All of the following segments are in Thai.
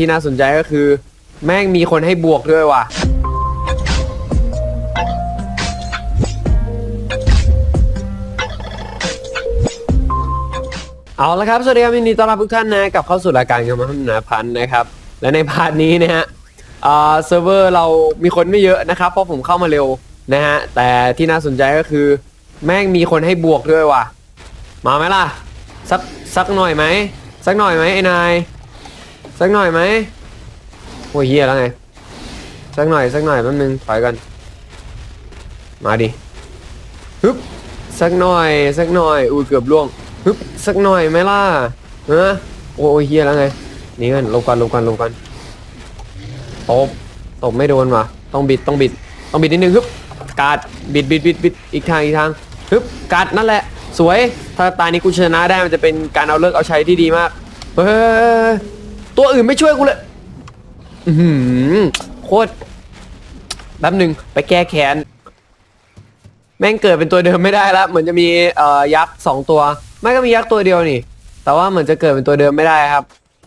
ที่น่าสนใจก็คือ แม่งมีคนให้บวกด้วยว่ะ เอาละครับ สวัสดีครับยินดีต้อนรับทุกท่านนะกลับเข้าสู่รายการกำมะพัฒนาพันธ์นะครับ และในพาร์ทนี้นะฮะอ่าเซิร์ฟเวอร์เรามีคนไม่เยอะนะครับ เพราะผมเข้ามาเร็วนะฮะ แต่ที่น่าสนใจก็คือ แม่งมีคนให้บวกด้วยว่ะ มาไหมล่ะ สักสักหน่อยไหม สักหน่อยไหมไอ้นาย สักหน่อยไหมโอ้ยเฮียแล้วไงสักหน่อยสักหน่อยแป๊บนึงถอยก่อนมาดิฮึบสักหน่อยสักหน่อยอุ้ยเกือบล่วงฮึบสักหน่อยไหมล่ะฮะโอ้ยเฮียแล้วไงนี่กันลงกันลงกันลงกันตบตบไม่โดนว่ะต้องบิดต้องบิด ต้องบิดนิดนึงฮึบกาดบิดบิดบิดบิดอีกทางอีกทางฮึบกาดนั่นแหละ สวย ถ้าตายนี้กูชนะได้มันจะเป็นการเอาเลิกเอาใช้ที่ดีมากเฮ้ย ตัวอื่นไม่ช่วยกูเลยอือหือโคตรแป๊บหนึ่งไปแก้แค้นแม่งเกิดเป็นตัวเดิมไม่ได้ล้วเหมือนจะมีเอ่อยักษ์สองตัว ไม่ก็มียักษ์ตัวเดียวนี่ แต่ว่าเหมือนจะเกิดเป็นตัวเดิมไม่ได้ครับ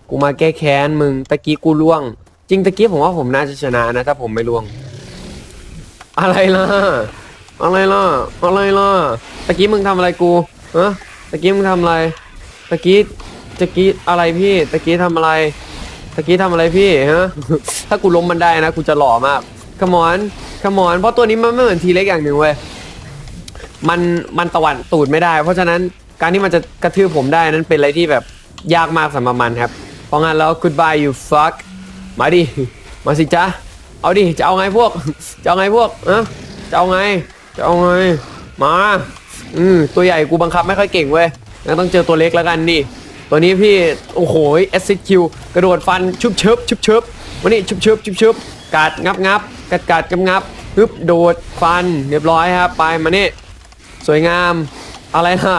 กูมาแก้แค้นมึงตะกี้กูล่วง จริงตะกี้ผมว่าผมน่าจะชนะนะถ้าผมไม่ล่วง อะไรล่ะอะไรล่ะอะไรล่ะตะกี้มึงทำอะไรกูฮะตะกี้มึงทำอะไรตะกี้ ตะกี้อะไรพี่ตะกี้ทำอะไรตะกี้ทำอะไรพี่ฮะ ถ้ากูล้มมันได้นะกูจะหล่อมากขมอนขมอนเพราะตัวนี้มันไม่เหมือนทีเล็กอย่างหนึ่งเว้ยมันมันตะวันตูดไม่ได้ เพราะฉะนั้นการที่มันจะกระทืบผมได้นั้นเป็นอะไรที่แบบยากมากสำหรับมันครับ เพราะงั้นแล้ว goodbye you fuck มาดิมาสิจ้าเอาดิจะเอาไงพวก จะเอาไงพวกเอะจะเอาไง จะเอาไง มา อืมตัวใหญ่กูบังคับไม่ค่อยเก่งเว้ยงั้นต้องเจอตัวเล็กแล้วกันนี่ ตัวนี้พี่โอ้โหแอซิคิวกระโดดฟันชุบเชิบชุบเชิบวันนี้ชุบเชิบชุบเชิบกัดงับงับกัดกัดงับงับฮึบโดดฟันเรียบร้อยครับไปมานี่สวยงามอะไรล่ะ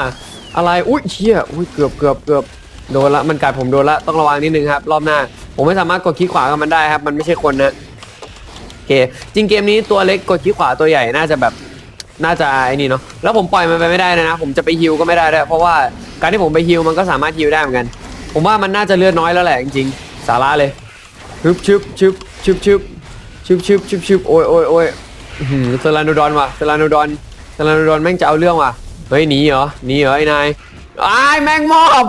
อะไรอุ้ยเชี่ยอุ้ยเกือบเกือบเกือบโดนละมันกัดผมโดนละต้องระวังนิดนึงครับ รอบหน้า ผมไม่สามารถกดคลิกขวากับมันได้ครับ มันไม่ใช่คนนะโอเคจริงเกมนี้ตัวเล็กกดคลิกขวาตัวใหญ่น่าจะแบบน่าจะไอ้นี่เนาะแล้วผมปล่อยมันไปไม่ได้นะนะผมจะไปฮิวก็ไม่ได้ด้วยเพราะว่า การที่ผมไปฮิวมันก็สามารถฮิวได้เหมือนกัน ผมว่ามันน่าจะเลือดน้อยแล้วแหละจริงๆ สาระเลยชึบชึบชึบชึบชึบชึบชึบชึบชึบโอ้ยโอ้ยโอ้ยอื้อหือเซรานูดอนว่ะเซรานูดอนเซรานูดอนแม่งจะเอาเรื่องว่ะ เฮ้ยหนีเหรอหนีเหรอไอ้นายไอ้แม่งมอบ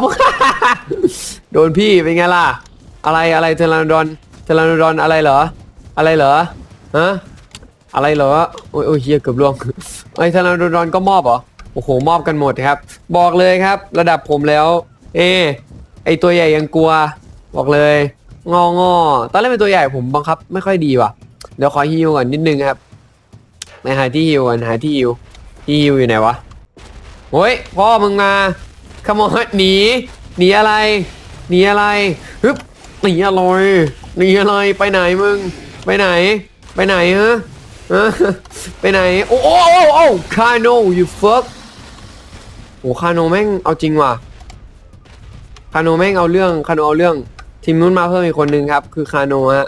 โดนพี่เป็นไงล่ะ อะไรอะไรเทลานดอนเทลานดอนอะไรเหรอ อะไรเหรอฮะอะไรเหรอโอ้ยโอ้ยเฮียเกือบล่วงไอ้เทลานดอนก็มอบเหรอ อ้โหมอบกันหมดครับ บอกเลยครับ ระดับผมแล้ว เอ ไอตัวใหญ่ยังกลัว บอกเลย งองอตอนแรกเป็นตัวใหญ่ผมบังคับ ไม่ค่อยดีว่ะเดี๋ยวขอฮิวก่อนนิดนึงครับไปหาที่ฮิวก่อนหาที่ฮิวที่ฮิวอยู่ไหนวะโอ้ยพ่อมึงมาขโมยหนีหนีอะไรหนีอะไรฮึบหนีอะไรหนีอะไรไปไหนมึง ไปไหน ไปไหนฮะไปไหน โอ้โอ้โอ้โอ้คาน you fuck โอ้คาโนแม่งเอาจริงว่ะ คาโนแม่งเอาเรื่อง คาโนเอาเรื่อง ทีมนู้นมาเพิ่มอีกคนนึงครับ คือคาโนฮะ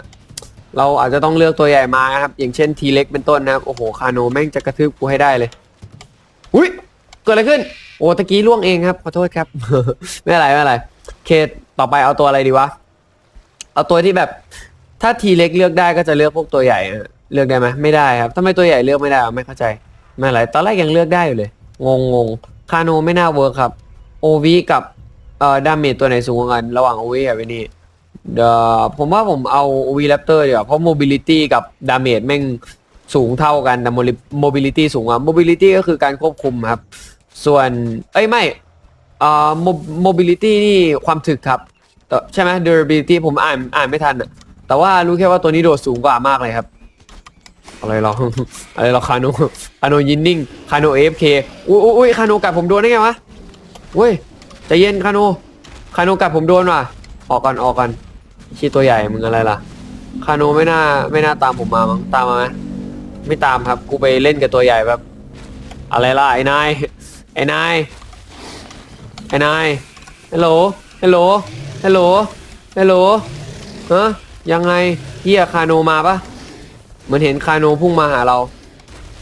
เราอาจจะต้องเลือกตัวใหญ่มาครับ อย่างเช่นทีเล็กเป็นต้นนะครับ โอ้โห คาโนแม่งจะกระทืบกูให้ได้เลย อุ้ย เกิดอะไรขึ้น โอ้ ตะกี้ล่วงเองครับ ขอโทษครับ ไม่เป็นไรไม่เป็นไร เคต่อไปเอาตัวอะไรดีวะ เอาตัวที่แบบ ถ้าทีเล็กเลือกได้ก็จะเลือกพวกตัวใหญ่ เลือกได้ไหมไม่ได้ครับทำไมตัวใหญ่เลือกไม่ได้ไม่เข้าใจ ไม่เป็นไร ตอนแรกยังเลือกได้อยู่เลย งงงง คาโนไม่น่าเวิร์คครับ โอวีกับเอ่อดาเมจตัวไหนสูงกว่ากัน ระหว่างโอวีกับไอ้นี่เดี๋ยวผมว่าผมเอาโอวีแรปเตอร์ดีกว่าเพราะโมบิลิตี้กับดาเมจแม่งสูงเท่ากันแต่โมบิลิตี้สูงกว่าโมบิลิตี้ก็คือการควบคุมครับ ส่วนเอ้ยไม่เอ่อโมบิลิตี้นี่ความถึกครับใช่ไหม durability ผมอ่านอ่านไม่ทันอะแต่ว่ารู้แค่ว่าตัวนี้โดดสูงกว่ามากเลยครับ อะไรหรออะไรหรอคาโนคาโนยินนิ่งคาโนเอฟเคอุ้ยอุ้ยอุ้ยคาโนกัดผมโดนได้ไงวะเว้ยใจเย็นคาโนคาโนกัดผมโดนว่ะ ออกก่อนออกก่อนชี้ตัวใหญ่มึงอะไรล่ะคาโนไม่น่าไม่น่าตามผมมามั้งตามมาไหมไม่ตามครับ กูไปเล่นกับตัวใหญ่แบบ อะไรล่ะไอ้นายไอ้นายไอ้นายฮัลโหลฮัลโหลฮัลโหลฮัลโหลฮะยังไงเฮียคาโนมาปะ เหมือนเห็นคาโนพุ่งมาหาเรา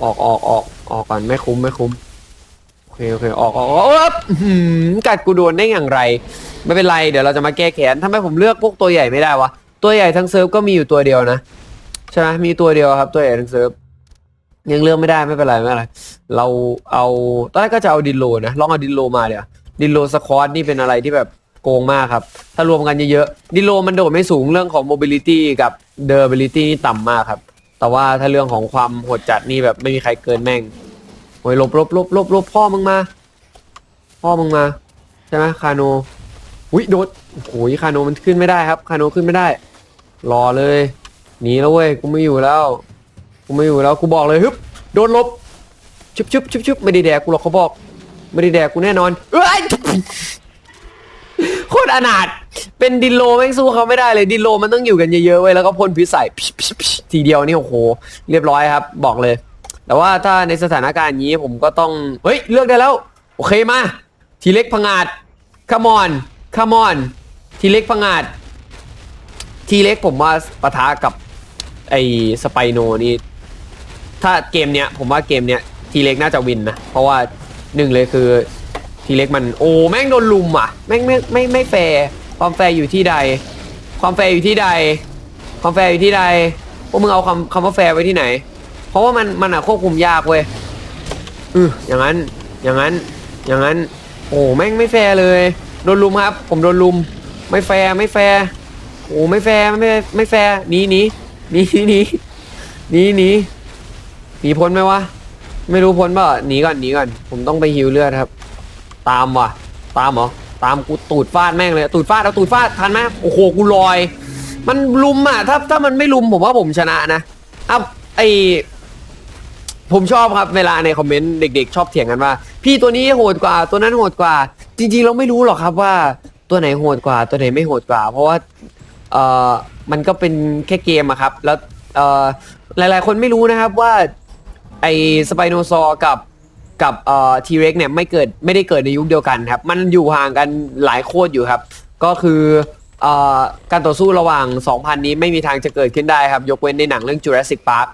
ออกออกออกออกก่อนไม่คุ้มไม่คุ้มโอเคโอเคออกออกออกอ๊บอื้อหือกัดกูโดนได้อย่างไร ไม่เป็นไรเดี๋ยวเราจะมาแก้แค้นทำไมผมเลือกพวกตัวใหญ่ไม่ได้วะตัวใหญ่ทั้งเซิร์ฟก็มีอยู่ตัวเดียวนะใช่ไหมมีตัวเดียวครับ ตัวใหญ่ทั้งเซิร์ฟยังเลือกไม่ได้ไม่เป็นไรไม่เป็นไรเราเอาตอนแรกก็จะเอาดินโลนะลองเอาดินโลมาเดี๋ยวดินโลสควอตนี่เป็นอะไรที่แบบโกงมากครับ ถ้ารวมกันเยอะๆดินโลมันโดดไม่สูงเรื่องของ mobility กับ durability นี่ต่ำมากครับ แต่ว่าถ้าเรื่องของความโหดจัดนี่แบบไม่มีใครเกินแม่งโอ้ยหลบหลบหลบหลบหลบพ่อมึงมา พ่อมึงมา ใช่ไหมคาโนอุ้ยโดดโอ้ยคาโนมันขึ้นไม่ได้ครับคาโนขึ้นไม่ได้ รอเลยหนีแล้วเว้ยกูไม่อยู่แล้วกูไม่อยู่แล้วกูบอกเลยฮึบโดนลบชุบชุบชุบชุบไม่ได้แดกกูหรอกเขาบอก ไม่ได้แดกกูแน่นอนเอ้ยโคตรอนาถ เป็นดินโลแม่งสู้เขาไม่ได้เลยดินโลมันต้องอยู่กันเยอะๆเว้ยแล้วก็พ่นพิษใส่พิชพิชพิชทีเดียวนี่โอ้โห เรียบร้อยครับ บอกเลย แต่ว่าถ้าในสถานการณ์อย่างนี้ผมก็ต้อง เฮ้ย เลือกได้แล้ว โอเคมา ทีเล็กพังอาดคามอนคามอนทีเล็กพังอาดทีเล็กผมว่าปะทะกับไอ้สไปโนนี่ ถ้าเกมเนี้ยผมว่าเกมเนี้ยทีเล็กน่าจะวินนะ เพราะว่าหนึ่งเลยคือทีเล็กมันโอ้แม่งโดนลุมอะ แม่งไม่ไม่ไม่แฟร์ ความแฟร์อยู่ที่ใด ความแฟร์อยู่ที่ใด ความแฟร์อยู่ที่ใดพวกมึงเอาคำคำว่าแฟร์ไว้ที่ไหน เพราะว่ามันมันอะควบคุมยากเว้ยอืออย่างนั้น อย่างนั้น อย่างนั้น โอ้แม่งไม่แฟร์เลย โดนลุมครับ ผมโดนลุม ไม่แฟร์ไม่แฟร์โอ้ไม่แฟร์ไม่ไม่แฟร์หนีหนีหนีหนีหนีหนีหนีพ้นไหมวะไม่รู้พ้นเปล่าหนีก่อนหนีก่อน ผมต้องไปฮิวเลือดครับ ตามว่ะ ตามเหรอ ตามกูตูดฟาดแม่งเลย ตูดฟาดเอาตูดฟาดทันไหมโอ้โหกูลอย มันลุมอะถ้าถ้ามันไม่ลุมผมว่าผมชนะนะอ้าวไอผมชอบครับเวลาในคอมเมนต์เด็ก ๆ ชอบเถียงกันว่า พี่ตัวนี้โหดกว่า ตัวนั้นโหดกว่า จริง ๆ เราไม่รู้หรอกครับว่าตัวไหนโหดกว่า ตัวไหนไม่โหดกว่า เพราะว่าเออมันก็เป็นแค่เกมอะครับ แล้วเออหลายๆ คนไม่รู้นะครับว่าไอสไปโนซอร์กับ กับเอ่อทีเร็กเนี่ยไม่เกิดไม่ได้เกิดในยุคเดียวกันครับ มันอยู่ห่างกันหลายโคตรอยู่ครับ ก็คือเอ่อการต่อสู้ระหว่าง 2,000 นี้ไม่มีทางจะเกิดขึ้นได้ครับ ยกเว้นในหนังเรื่อง Jurassic Park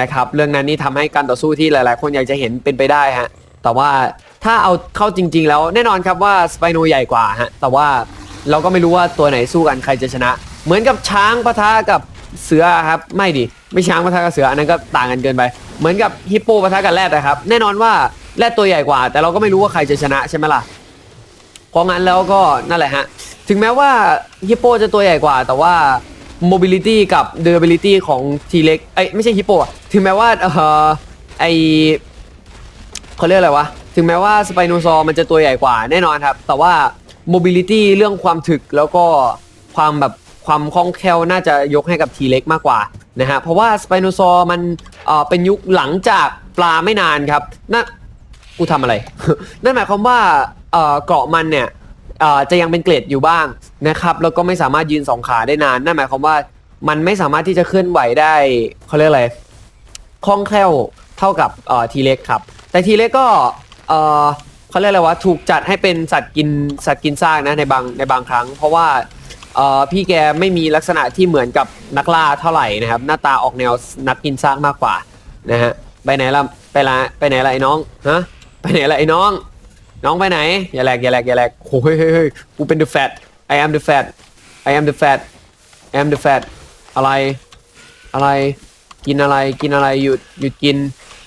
นะครับ เรื่องนั้นนี่ทำให้การต่อสู้ที่หลาย ๆ คนอยากจะเห็นเป็นไปได้ฮะ แต่ว่าถ้าเอาเข้าจริง ๆ แล้วแน่นอนครับว่าสไปโนใหญ่กว่าฮะ แต่ว่าเราก็ไม่รู้ว่าตัวไหนสู้กันใครจะชนะ เหมือนกับช้างปะทะกับเสือครับไม่ดิไม่ช้างปะทะกับเสืออันนั้นก็ต่างกันเกินไป เหมือนกับฮิปโปปะทะกับแรดนะครับ แน่นอนว่า แรดตัวใหญ่กว่า แต่เราก็ไม่รู้ว่าใครจะชนะใช่ไหมล่ะเพราะงั้นแล้วก็นั่นแหละฮะ ถึงแม้ว่าฮิปโปจะตัวใหญ่กว่า แต่ว่า mobility กับ durability ของ T-Rex เอ้ยไม่ใช่ฮิปโปถึงแม้ว่าเออไอเขาเรียกอะไรวะ ถึงแม้ว่าสไปโนซอร์มันจะตัวใหญ่กว่าแน่นอนครับ แต่ว่า mobility เรื่องความถึกแล้วก็ความแบบความคล่องแคล่วน่าจะยกให้กับ T-Rex มากกว่านะฮะ เพราะว่าสไปโนซอร์มันเอ่อเป็นยุคหลังจากปลาไม่นานครับนั่น กูทำอะไร นั่นหมายความว่าเอ่อเกราะมันเนี่ยเอ่อจะยังเป็นเกรดอยู่บ้างนะครับ แล้วก็ไม่สามารถยืนสองขาได้นาน นั่นหมายความว่ามันไม่สามารถที่จะเคลื่อนไหวได้เขาเรียกอะไรคล่องแคล่วเท่ากับเอ่อทีเล็กครับ แต่ทีเล็กก็เอ่อเขาเรียกอะไรวะถูกจัดให้เป็นสัตว์กินสัตว์กินซากนะในบางในบางครั้ง เพราะว่าเอ่อพี่แกไม่มีลักษณะที่เหมือนกับนักล่าเท่าไหร่นะครับ หน้าตาออกแนวนักกินซากมากกว่านะฮะไปไหนล่ะไปละไปไหนล่ะไอ้น้องฮะ ไปไหนล่ะไอ้น้อง น้องไปไหน อย่าแหลกอย่าแหลกอย่าแหลกโอ้ยเฮ้ยเฮ้ยเฮ้ยกูเป็น the fat I am the fat I am the fat I am the fat อะไร อะไร กินอะไร กินอะไร หยุด หยุดกิน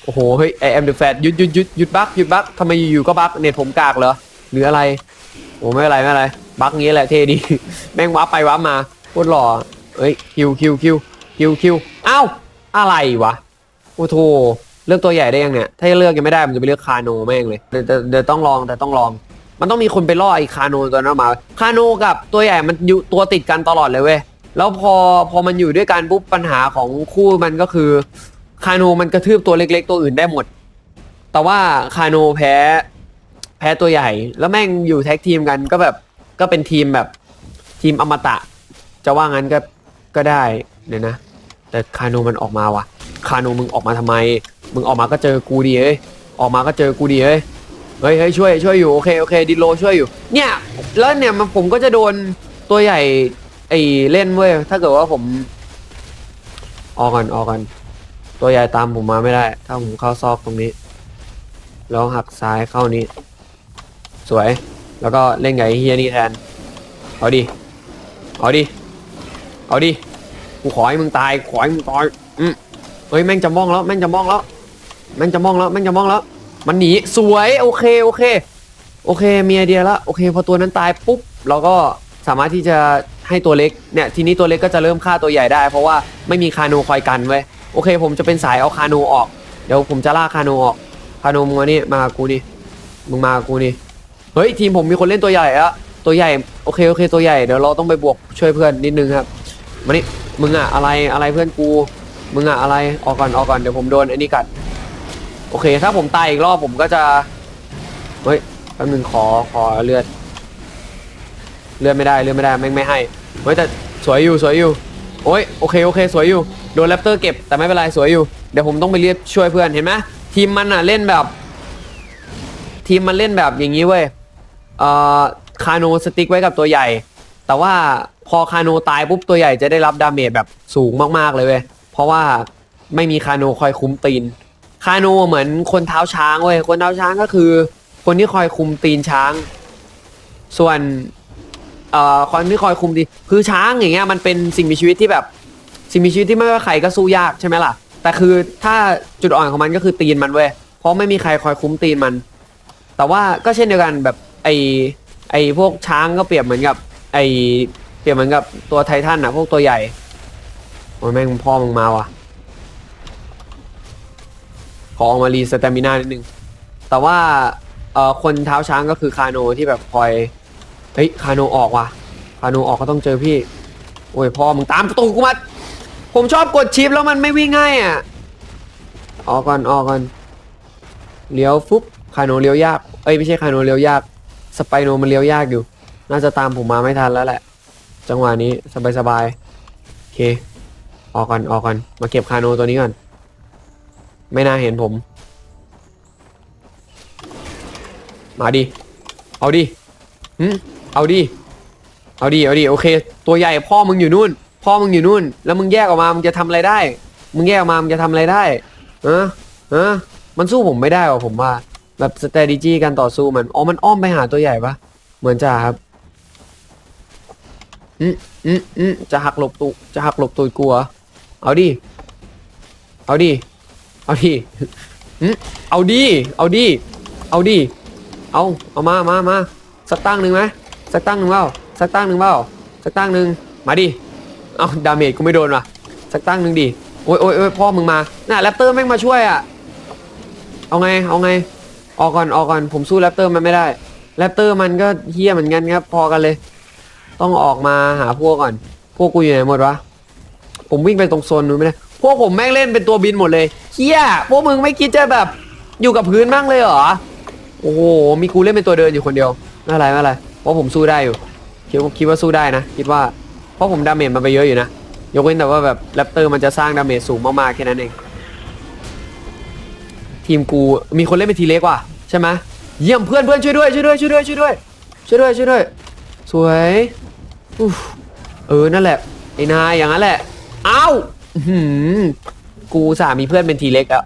โอ้โห เฮ้ย I am the fat หยุดหยุดหยุดหยุดบักหยุดบักทำไมอยู่ๆก็บักเน็ตผมกากเหรอ หรืออะไร โอ้ไม่เป็นไรไม่เป็นไร บักงี้แหละเท่ดี แม่งวับไปวับมาโคตรหล่อเอ้ย คิวคิวคิวคิวคิวเอ้าอะไรวะ โอ้โถ เลือกตัวใหญ่ได้ยังเนี่ย ถ้าเลือกยังไม่ได้ผมจะไปเลือกคาโนแม่งเลยเดี๋ยวเดี๋ยวเดี๋ยวต้องลองแต่ต้องลอง มันต้องมีคนไปล่อไอ้คาโนตัวนั้นมา คาโนกับตัวใหญ่มันอยู่ตัวติดกันตลอดเลยเว้ย แล้วพอพอมันอยู่ด้วยกันปุ๊บปัญหาของคู่มันก็คือ คาโนมันกระทืบตัวเล็ก ๆ ตัวอื่นได้หมด แต่ว่าคาโนแพ้ แพ้ตัวใหญ่ แล้วแม่งอยู่แท็กทีมกันก็แบบก็เป็นทีมแบบทีมอมตะ จะว่างั้นก็ก็ได้เดี๋ยวนะ แต่คาโนมันออกมาว่ะ คาโนมึงออกมาทำไม มึงออกมาก็เจอกูดีเอ้ยออกมาก็เจอกูดีเอ้ยเฮ้ยเฮ้ยช่วยช่วยอยู่โอเคโอเคดิโลช่วยอยู่ เนี่ยแล้วเนี่ยมันผมก็จะโดนตัวใหญ่ไอ้เล่นเว้ยถ้าเกิดว่าผม ออกกันออกกัน ตัวใหญ่ตามผมมาไม่ได้ ถ้าผมเข้าซอกตรงนี้ แล้วหักซ้ายเข้านี้ สวย แล้วก็เล่นไงเฮียนี่แทน เอาดิ เอาดิเเอาดิ กูขอให้มึงตายขอให้มึงตายอืมเฮ้ยแม่งจะมองแล้วแม่งจะมองแล้ว แม่งจะมองแล้วแม่งจะมองแล้ว มันหนีสวยโอเคโอเค โอเคมีไอเดียแล้วโอเคพอตัวนั้นตายปุ๊บเราก็สามารถที่จะให้ตัวเล็กเนี่ยทีนี้ตัวเล็กก็จะเริ่มฆ่าตัวใหญ่ได้ เพราะว่าไม่มีคาโนคอยกันเว้ยโอเค ผมจะเป็นสายเอาคาโนออกเดี๋ยวผมจะล่าคาโนออกคาโนมึงมานี่มากูนี่มึงมากูนี่เฮ้ยทีมผมมีคนเล่นตัวใหญ่อะตัวใหญ่โอเคโอเคตัวใหญ่เดี๋ยวเราต้องไปบวกช่วยเพื่อนนิดนึงครับมานี่มึงอะอะไรอะไรเพื่อนกู มึงอะอะไรออกก่อนออกก่อนเดี๋ยวผมโดนไอ้นี่กัด โอเค ถ้าผมตายอีกรอบผมก็จะ เฮ้ยแป๊บนึงขอขอเลือด เลือดไม่ได้เลือดไม่ได้แม่งไม่ให้ เฮ้ยแต่สวยอยู่สวยอยู่ โอ้ยโอเคโอเค สวยอยู่ โดนแรปเตอร์เก็บแต่ไม่เป็นไรสวยอยู่ เดี๋ยวผมต้องไปเรียกช่วยเพื่อนเห็นไหมทีมมันอะเล่นแบบ ทีมมันเล่นแบบอย่างนี้เว้ยเอ่อคาโนสติ๊กไว้กับตัวใหญ่ แต่ว่าพอคาโนตายปุ๊บตัวใหญ่จะได้รับดาเมจแบบสูงมากๆเลยเว้ยเพราะว่าไม่มีคาโนคอยคุ้มตีน คาโนเหมือนคนเท้าช้างเว้ยคนเท้าช้างก็คือ คนที่คอยคุมตีนช้าง ส่วนเอ่อคนที่คอยคุมตีนคือช้างอย่างเงี้ยมันเป็นสิ่งมีชีวิตที่แบบ สิ่งมีชีวิตที่ไม่ว่าใครก็สู้ยากใช่ไหมล่ะ แต่คือถ้าจุดอ่อนของมันก็คือตีนมันเว้ยเพราะไม่มีใครคอยคุ้มตีนมัน แต่ว่าก็เช่นเดียวกันแบบไอไอพวกช้างก็เปรียบเหมือนกับ ไอเปรียบเหมือนกับตัวไททันอะพวกตัวใหญ่โอ้ยแม่งพ่อมึงมาว่ะ อออกมารีสเตมินานิดนึง แต่ว่าเอ่อคนเท้าช้างก็คือคาโนที่แบบคอย เฮ้ยคาโนออกว่ะ คาโนออกก็ต้องเจอพี่ โอ้ยพ่อมึงตามประตูกูมา ผมชอบกดชิปแล้วมันไม่วิ่งง่ายอะ ออกก่อนออกก่อน เลี้ยวฟุบคาโนเลี้ยวยาก เอ้ยไม่ใช่คาโนเลี้ยวยาก สไปโนมันเลี้ยวยากอยู่ น่าจะตามผมมาไม่ทันแล้วแหละ จังหวะนี้สบายสบายๆโอเค ออกก่อนออกก่อนมาเก็บคาโนตัวนี้ก่อน ไม่น่าเห็นผม มาดิ เอาดิหึเอาดิ เอาดิ เอาดิ โอเค ตัวใหญ่พ่อมึงอยู่นู่น พ่อมึงอยู่นู่น แล้วมึงแยกออกมา มึงจะทำอะไรได้ มึงแยกออกมา มึงจะทำอะไรได้เออเออมันสู้ผมไม่ได้หรอผมว่า แบบ strategy การต่อสู้มัน อ๋อ มันอ้อมไปหาตัวใหญ่ปะเหมือนจะครับ อืมอืมอืมจะหักหลบตูจะหักหลบตูดกลัว เอาดิ เอาดิ เอาดิอืมเอาดิ เอาดิ เอาดิ เอา เอามามามาสักตั้งหนึ่งไหมสักตั้งหนึ่งเปล่าสักตั้งหนึ่งเปล่าสักตั้งหนึ่งมาดิ เอาดาเมจกูไม่โดนว่ะ สักตั้งหนึ่งดิ โอ้ยโอ้ยโอ้ยพ่อมึงมา น่ะแรปเตอร์แม่งมาช่วยอะ เอาไง เอาไง ออกก่อน ออกก่อน ผมสู้แรปเตอร์มันไม่ได้ แรปเตอร์มันก็เฮี้ยเหมือนกันครับ พอกันเลย ต้องออกมาหาพวกก่อน พวกกูอยู่ไหนหมดวะ ผมวิ่งไปตรงโซนนู้นไม่ได้ พวกผมแม่งเล่นเป็นตัวบินหมดเลยเฮียพวกมึงไม่คิดจะแบบอยู่กับพื้นบ้างเลยเหรอ โอ้โห มีกูเล่นเป็นตัวเดินอยู่คนเดียวไม่เป็นไรไม่เป็นไรเพราะผมสู้ได้อยู่ คิดว่าคิดว่าสู้ได้นะ คิดว่า เพราะผมดาเมจมันไปเยอะอยู่นะ ยกเว้นแต่ว่าแบบแรปเตอร์มันจะสร้างดาเมจสูงมากๆแค่นั้นเอง ทีมกูมีคนเล่นเป็นทีเล็กว่ะใช่ไหมเยี่ยมเพื่อนเพื่อนช่วยด้วยช่วยด้วยช่วยด้วยช่วยด้วยช่วยด้วยช่วยด้วย สวยอเออ นั่นแหละ ไอ้นายอย่างนั้นแหละ เอ้า อื้อหือกูสามีเพื่อนเป็นทีเล็กอะ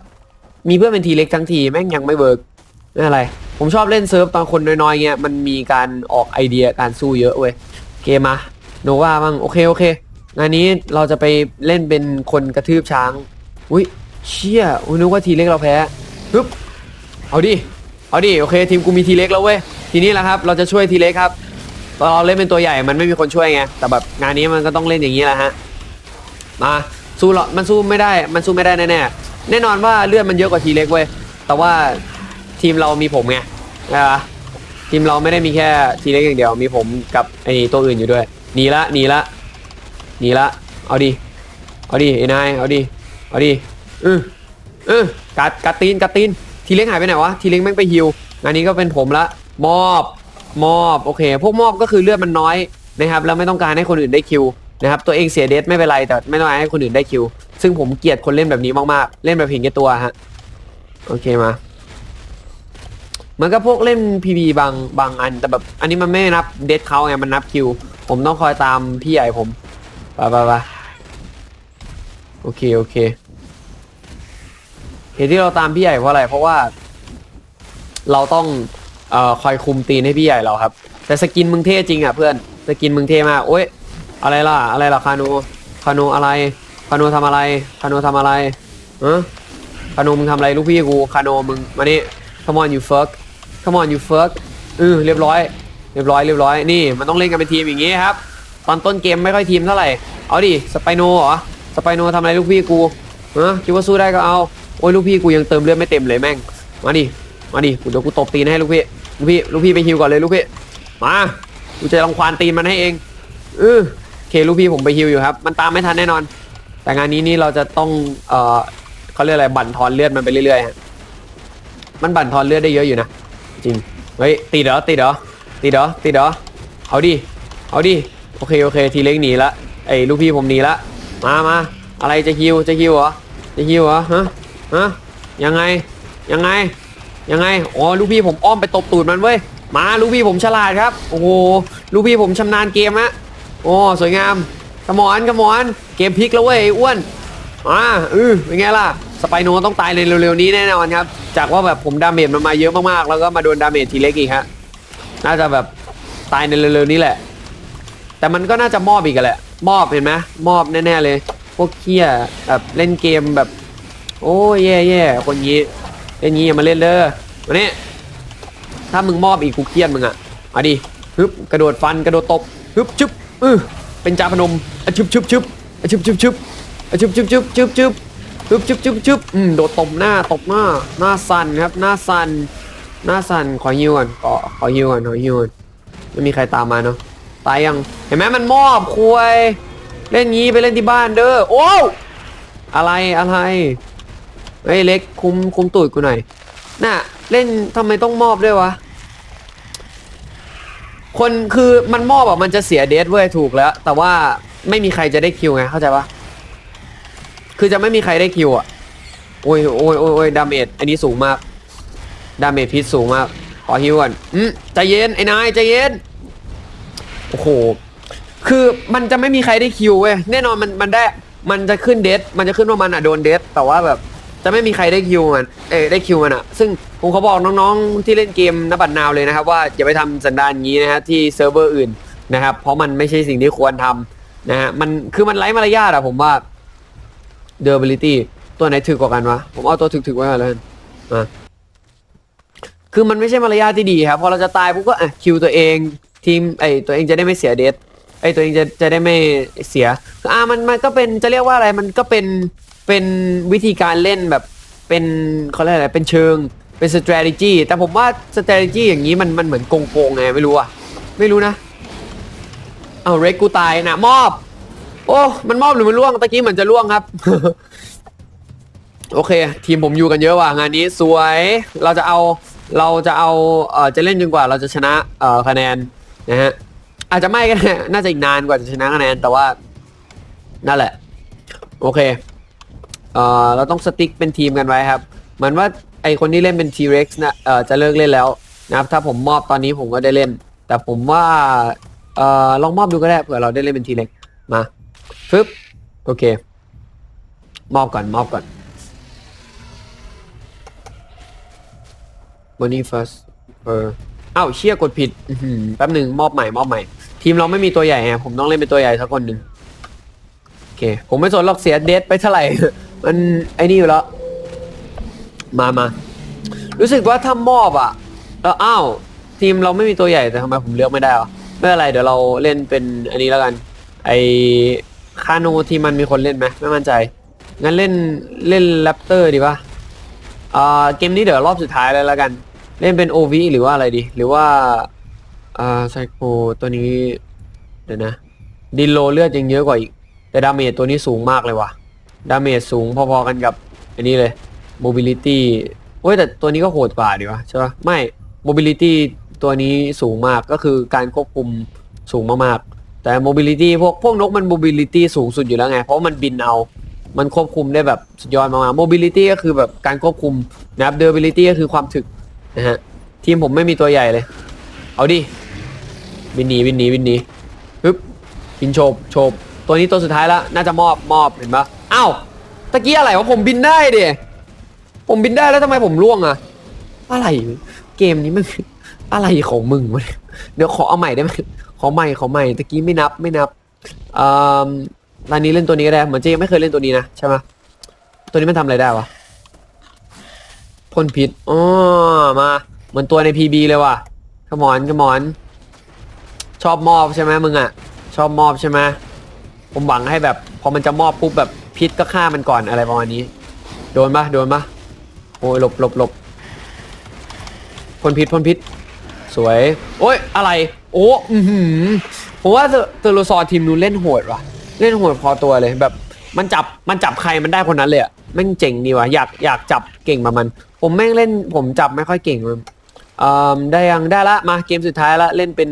มีเพื่อนเป็นทีเล็กทั้งทีแม่งยังไม่เวิร์กไม่อะไร ผมชอบเล่นเซิร์ฟตอนคนน้อยๆเงี้ยมันมีการออกไอเดียการสู้เยอะเว้ยเกมมาโนว่าบ้างโอเคโอเคงานนี้เราจะไปเล่นเป็นคนกระทืบช้างอุ้ยเชี่ยอุ้ยนึกว่าทีเล็กเราแพ้ฮึบเอาดิเอาดิโอเค ทีมกูมีทีเล็กแล้วเว้ยทีนี้แหละครับ เราจะช่วยทีเล็กครับตอนเราเล่นเป็นตัวใหญ่มันไม่มีคนช่วยไงแต่แบบงานนี้มันก็ต้องเล่นอย่างนี้แหละฮะ มา สู้หรอมันสู้ไม่ได้ มันสู้ไม่ได้แน่ๆแน่นอนว่าเลือดมันเยอะกว่าทีเล็กเว้ย แต่ว่าทีมเรามีผมไงนะทีมเราไม่ได้มีแค่ทีเล็กอย่างเดียว มีผมกับไอ้ตัวอื่นอยู่ด้วย หนีละ หนีละ หนีละ เอาดิ เอาดิไอ้นาย เอาดิ เอาดิอืออือกัดกัดตีนกัดตีน ทีเล็กหายไปไหนวะ ทีเล็กแม่งไปฮิวงานนี้ก็เป็นผมละ มอบ มอบ โอเค พวกมอบก็คือเลือดมันน้อยนะครับ แล้วไม่ต้องการให้คนอื่นได้คิว นะครับตัวเองเสียเดสไม่เป็นไรแต่ไม่ต้องให้คนอื่นได้คิว ซึ่งผมเกลียดคนเล่นแบบนี้มากๆ เล่นแบบเห็นแก่ตัวฮะโอเคมาเหมือนกับพวกเล่น PB บางบางอันแต่แบบอันนี้มันไม่นับเดสเขาไงมันนับคิว ผมต้องคอยตามพี่ใหญ่ผมไปไปไปโอเคโอเคเหตุที่เราตามพี่ใหญ่เพราะอะไร เพราะว่า เราต้องเอ่อคอยคุมตีนให้พี่ใหญ่เราครับ แต่สกินมึงเท่จริงอะเพื่อนสกินมึงเท่มากโอ๊ย อะไรล่ะ อะไรล่ะคานูคาโนอะไรคาโนทำอะไรคาโนทำอะไรเออคาโนมึงทำอะไรลูกพี่กูคาโนมึงมานี่ come on you fuck come on you fuck เออเรียบร้อย เรียบร้อยเรียบร้อยนี่มันต้องเล่นกันเป็นทีมอย่างงี้ครับ ตอนต้นเกมไม่ค่อยทีมเท่าไหร่เอาดิสไปโนเหรอสไปโนทำอะไรลูกพี่กูเออคิดว่าสู้ได้ก็เอาโอ้ยลูกพี่กูยังเติมเลือดไม่เต็มเลยแม่งมาดิมาดิกูเดี๋ยวกูตบตีนให้ลูกพี่ลูกพี่ลูกพี่ไปฮิวก่อนเลยลูกพี่มากูจะรังควานตีนมันให้เองเออ ลูกพี่ผมไปฮิวอยู่ครับ มันตามไม่ทันแน่นอน แต่งานนี้นี่เราจะต้อง เอ่อเขาเรียกอะไร บั่นทอนเลือดมันไปเรื่อยๆฮะมันบั่นทอนเลือดได้เยอะอยู่นะ จริง เฮ้ย ตีเดอตีเดอตีเดอตีเดอเอาดิ เอาดิ โอเค โอเค ทีเล็กหนีละ ไอ้ลูกพี่ผมหนีละ มามาอะไรจะฮิว จะฮิวเหรอ จะฮิวเหรอ ฮะ ฮะ ยังไง ยังไง ยังไง อ๋อ ลูกพี่ผมอ้อมไปตบตูดมันเว้ย มา ลูกพี่ผมฉลาดครับ โอ้โห ลูกพี่ผมชำนาญเกมฮะ โอ้สวยงามกระมอนกระมอนเกมพลิกแล้วเว้ยอ้วนมาอือเป็นไงล่ะสไปโนต้องตายในเร็วๆนี้แน่นอนครับ จากว่าแบบผมดาเมจมันมาเยอะมากๆ แล้วก็มาโดนดาเมจทีเล็กอีกฮะน่าจะแบบตายในเร็วๆนี้แหละ แต่มันก็น่าจะมอบอีกแหละมอบเห็นไหมมอบแน่ๆเลย พวกเคี้ยแบบเล่นเกมแบบ โอ้ยแย่ๆคนนี้เล่นงี้อย่ามาเล่นเด้อมานี่ถ้ามึงมอบอีกกูเครียดมึงอะมาดิฮึบกระโดดฟันกระโดดตบฮึบชึบ เออเป็นจาพนมอะชึบชึบชึบอะชึบชึบชึบอะชึบชึบชึบชึบชึบฮึบชึบชึบชึบอืมโดดตบหน้าตบหน้าหน้าสั่นครับหน้าสั่นหน้าสั่นขอฮิวก่อนขอขอฮิวก่อนขอฮิวก่อนไม่มีใครตามมาเนาะตายยังเห็นไหมมันมอบคุยเล่นงี้ไปเล่นที่บ้านเด้อโอ้อะไรอะไรเฮ้ยเล็กคุมคุมตูดกูหน่อยน่ะเล่นทำไมต้องมอบด้วยวะ คนคือมันมอบอะมันจะเสียเดทเว้ยถูกแล้ว แต่ว่าไม่มีใครจะได้คิวไงเข้าใจปะคือจะไม่มีใครได้คิวอะโอ้ยโอ้ยโอ้ยโอ้ยดาเมจอันนี้สูงมากดาเมจพิษสูงมากขอฮิวก่อนอืมใจเย็นไอ้นายใจเย็นโอ้โหคือมันจะไม่มีใครได้คิวเว้ยแน่นอนมันมันได้มันจะขึ้นเดทมันจะขึ้นว่ามันอะโดนเดทแต่ว่าแบบ จะไม่มีใครได้คิวมัน เอ้ยได้คิวมันอะซึ่งผมเขาบอกน้องๆที่เล่นเกมนบัดนาวเลยนะครับ ว่าอย่าไปทำสันดานอย่างนี้นะฮะที่เซิร์ฟเวอร์อื่นนะครับ เพราะมันไม่ใช่สิ่งที่ควรทำนะฮะมันคือมันไร้มารยาทอะผมว่า durability ตัวไหนถึกกว่ากันวะ ผมเอาตัวถึกๆไว้ก่อนเลยอะคือมันไม่ใช่มารยาทที่ดีครับพอเราจะตายปุ๊บก็อะคิวตัวเองทีมไอตัวเองจะได้ไม่เสียเดทไอตัวเองจะจะได้ไม่เสียคืออะมันมันก็เป็นจะเรียกว่าอะไรมันก็เป็น เป็นวิธีการเล่นแบบเป็นเขาเรียกอะไรเป็นเชิงเป็น strategy แต่ผมว่า strategy อย่างนี้มันมันเหมือนโกงๆไงไม่รู้อะไม่รู้นะเอาเรกกูตายนะมอบ โอ้มันมอบหรือมันล่วงตะกี้เหมือนจะล่วงครับ โอเค ทีมผมอยู่กันเยอะว่ะงานนี้สวยเราจะเอาเราจะเอาเอ่อจะเล่นจนกว่าเราจะชนะเอ่อคะแนนนะฮะอาจจะไม่ก็ได้น่าจะอีกนานกว่าจะชนะคะแนนแต่ว่านั่นแหละ โอเค เอ่อเราต้องสติ๊กเป็นทีมกันไว้ครับเหมือนว่าไอคนที่เล่นเป็น T-Rex นะเอ่อจะเลิกเล่นแล้วนะครับถ้าผมมอบตอนนี้ผมก็ได้เล่น แต่ผมว่าเอ่อลองมอบดูก็ได้เผื่อเราได้เล่นเป็น T-Rex มาฟึบโอเค มอบก่อนมอบก่อน Money first เอออ้าวเชี่ยกดผิดอื้อหือแป๊บหนึ่งมอบใหม่มอบใหม่ ทีมเราไม่มีตัวใหญ่ไงผมต้องเล่นเป็นตัวใหญ่สักคนหนึ่งโอเค ผมไม่สนหรอกเสียเดทไปเท่าไหร่มันไอ้นี่อยู่แล้ว มามา รู้สึกว่าถ้ามอบอะแล้วอ้าวทีมเราไม่มีตัวใหญ่แต่ทำไมผมเลือกไม่ได้วะไม่เป็นไรเดี๋ยวเราเล่นเป็นอันนี้แล้วกัน ไอคาโนที่มันมีคนเล่นไหมไม่มั่นใจ งั้นเล่นเล่นแรปเตอร์ดีป่ะอ่าเกมนี้เดี๋ยวรอบสุดท้ายแล้วแล้วกัน เล่นเป็น OV หรือว่าอะไรดี หรือว่าอ่าไซโคตัวนี้ เดี๋ยวนะดินโลเลือดยังเยอะกว่าอีก แต่ดาเมจตัวนี้สูงมากเลยว่ะ ดาเมจสูงพอๆกันกับอันนี้เลย mobility โอ้ยแต่ตัวนี้ก็โหดกว่าดีวะใช่ปะไม่ mobility ตัวนี้สูงมากก็คือการควบคุมสูงมากๆ แต่ mobility พวกพวกนกมัน mobility สูงสุดอยู่แล้วไง เพราะมันบินเอา มันควบคุมได้แบบสุดยอดมากๆ mobility ก็คือแบบการควบคุมนะครับ durability ก็คือความถึกนะฮะ ทีมผมไม่มีตัวใหญ่เลย เอาดิบินหนีบินหนีบินหนีปึ๊บบินโฉบโฉบ ตัวนี้ตัวสุดท้ายแล้ว น่าจะมอบมอบเห็นปะอ้าวตะกี้อะไรวะผมบินได้ดิผมบินได้แล้วทำไมผมร่วงอะอะไรเกมนี้มันอะไรของมึงวะเดี๋ยวขอเอาใหม่ได้ไหมขอใหม่ขอใหม่ตะกี้ไม่นับไม่นับอืมตอนนี้เล่นตัวนี้ก็ได้เหมือนเจยังไม่เคยเล่นตัวนี้นะใช่ไหมตัวนี้มันทำอะไรได้วะพ่นพิษอ๋อมาเหมือนตัวใน PB เลยว่ะขมอนขมอน ชอบมอบใช่ไหมมึงอะชอบมอบใช่ไหม ผมหวังให้แบบ พอมันจะมอบปุ๊บแบบพิษก็ฆ่ามันก่อนอะไรประมาณนี้ โดนปะโดนปะโอ้ยหลบหลบหลบพ่นพิษพ่นพิษ สวย โอ้ยอะไร โอ้อือหือผมว่าเทอร์โลซอทีมนู้นเล่นโหดว่ะ เล่นโหดพอตัวเลยแบบ มันจับมันจับใครมันได้คนนั้นเลยอะแม่งเจ๋งดีว่ะอยากอยากจับเก่งแบบมัน ผมแม่งเล่นผมจับไม่ค่อยเก่งเลยอ่าได้ยังได้ละมาเกมสุดท้ายละเล่นเป็น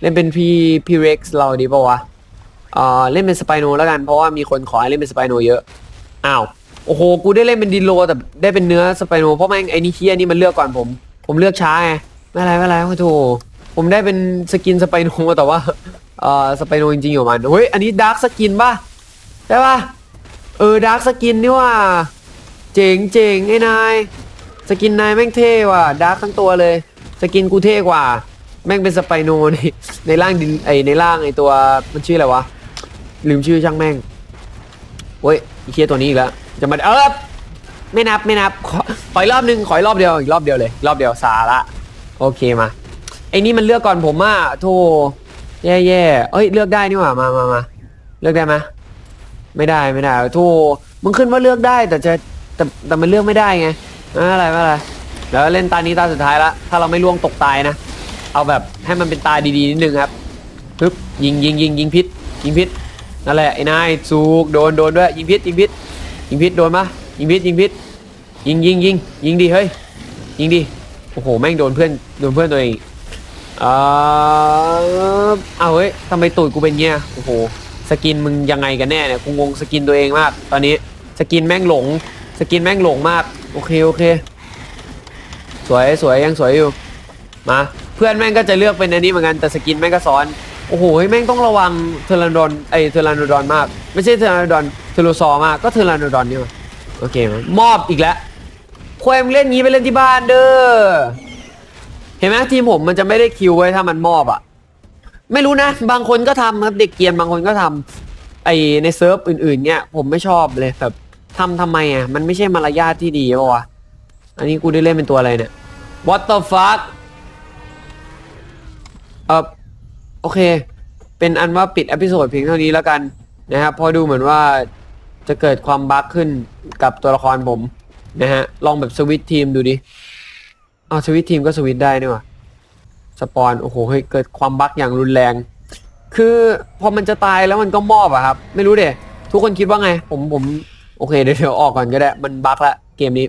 เล่นเป็นพีพีเร็กซ์เราดีป่าวะ อ่าเล่นเป็นสไปโนแล้วกัน เพราะว่ามีคนขอให้เล่นเป็นสไปโนเยอะ อ้าว โอ้โห กูได้เล่นเป็นดิโลแต่ได้เป็นเนื้อสไปโนเพราะแม่งไอ้นี่เคียนี่มันเลือกก่อนผม ผมเลือกช้าไง ไม่เป็นไรไม่เป็นไรโอ้โถผมได้เป็นสกินสไปโนแต่ว่า เอ่อ สไปโนจริงๆอยู่มัน เฮ้ย อันนี้ดาร์กสกินป่ะใช่ป่ะ เออ ดาร์กสกินนี่ว่า เจ๋งเจ๋งไอ้นาย สกินนายแม่งเท่ว่ะ ดาร์กทั้งตัวเลย สกินกูเท่กว่า แม่งเป็นสไปโนในในร่างดินไอในร่างไอตัวมันชื่ออะไรวะ ลืมชื่อช่างแม่งเว้ยอีเคียตัวนี้อีกแล้ว จะมาเออไม่นับไม่นับขอขออีกรอบหนึงขออีกรอบเดียวอีกรอบเดียวเลย รอบเดียวสาระโอเคมาไอ้นี่มันเลือกก่อนผมอะโธ่แย่แย่เอ้ยเลือกได้นี่หว่ามามามาเลือกได้ไหมไม่ได้ไม่ได้โธ่มึงขึ้นว่าเลือกได้แต่จะแต่แต่มันเลือกไม่ได้ไงไม่เป็นไรไม่เป็นไรเดี๋ยวเล่นตานี้ตาสุดท้ายละถ้าเราไม่ล่วงตกตายนะ เอาแบบให้มันเป็นตาดีๆนิดนึงครับปึ๊บยิงยิงยิงยิงพิษยิงพิษ นั่นแหละไอ้นายสูกโดนโดนด้วยยิงพิษยิงพิษยิงพิษโดนปะยิงพิษยิงพิษยิงยิงยิงยิงดิเฮ้ยยิงดิโอ้โหแม่งโดนเพื่อนโดนเพื่อนตัวเองเออเอาเฮ้ยทำไมตูดกูเป็นเงี้ยโอ้โหสกินมึงยังไงกันแน่เนี่ยกูงงสกินตัวเองมาก ตอนนี้สกินแม่งหลง สกินแม่งหลงมากโอเคโอเค สวยสวยยังสวยอยู่มาเพื่อนแม่งก็จะเลือกเป็นอันนี้เหมือนกันแต่สกินแม่งก็ซ้อน โอ้โหแม่งต้องระวังเทอร์ลันดอนไอเทอร์ลันดอนมาก ไม่ใช่เทอร์ลันดอนเทอร์โลซอมากก็เทอร์ลันดอนนี่มาโอเคมามอบอีกแล้วควายมึงเล่นงี้ไปเล่นที่บ้านเด้อเห็นไหมทีมผมมันจะไม่ได้คิวไว้ถ้ามันมอบอะ ไม่รู้นะ บางคนก็ทำครับเด็กเกียนบางคนก็ทำไอในเซิร์ฟอื่น ๆ เนี่ยผมไม่ชอบเลยแบบทำทำไมอะ มันไม่ใช่มารยาทที่ดีป่าวะอันนี้กูได้เล่นเป็นตัวอะไรเนี่ย What the fuck เออ โอเค เป็นอันว่าปิดอพิโซดเพียงเท่านี้แล้วกันนะครับพอดูเหมือนว่าจะเกิดความบั๊กขึ้นกับตัวละครผมนะฮะ ลองแบบสวิตช์ทีมดูดิเอาสวิตช์ทีมก็สวิตช์ได้นี่หว่าสปอน โอ้โหเฮ้ยเกิดความบั๊กอย่างรุนแรง คือพอมันจะตายแล้วมันก็มอบอะครับ ไม่รู้เดะทุกคนคิดว่าไง ผมผม โอเคเดี๋ยวเดี๋ยวออกก่อนก็ได้ มันบั๊กละเกมนี้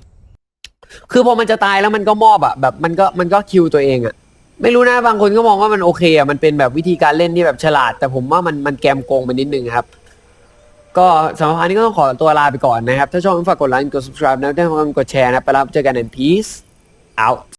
คือพอมันจะตายแล้วมันก็มอบอะแบบมันก็มันก็คิวตัวเองอะ ไม่รู้นะบางคนก็มองว่ามันโอเคอะมันเป็นแบบวิธีการเล่นที่แบบฉลาด แต่ผมว่ามันมันแกมโกงไปนิดนึงครับ ก็สำหรับอันนี้ก็ต้องขอตัวลาไปก่อนนะครับ ถ้าชอบฝากกดไลค์กด subscribe นะได้าชอบกดแชร์นะไปรับเจอกันใน peace out